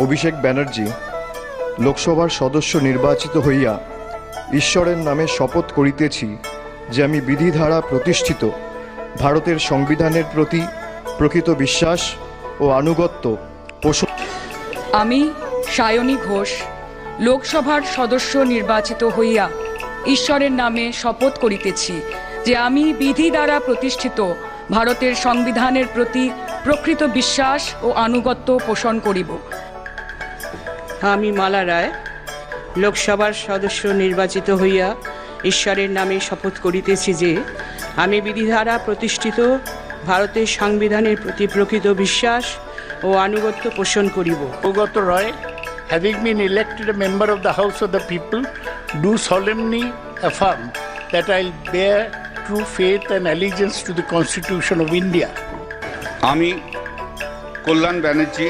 অভিষেক ব্যানার্জি লোকসভার সদস্য নির্বাচিত হইয়া ঈশ্বরের নামে শপথ করিতেছি যে আমি বিধি প্রতিষ্ঠিত, ভারতের সংবিধানের প্রতি প্রকৃত বিশ্বাস ও আনুগত্য পোষণ আমি সায়নী ঘোষ, লোকসভার সদস্য নির্বাচিত হইয়া ঈশ্বরের নামে শপথ করিতেছি যে আমি বিধি দ্বারা প্রতিষ্ঠিত, ভারতের সংবিধানের প্রতি প্রকৃত বিশ্বাস ও আনুগত্য পোষণ করিব। আমি মালা রায় লোকসভার সদস্য নির্বাচিত হইয়া ঈশ্বরের নামে শপথ করিতেছি যে আমি বিধিধারা প্রতিষ্ঠিত ভারতের সংবিধানের প্রতি প্রকৃত বিশ্বাস ও আনুগত্য পোষণ করিব। অনুগত রয় having been elected member of the House of the People do solemnly affirm that I bear true faith and allegiance to the Constitution of India আমি কল্যাণ ব্যানার্জী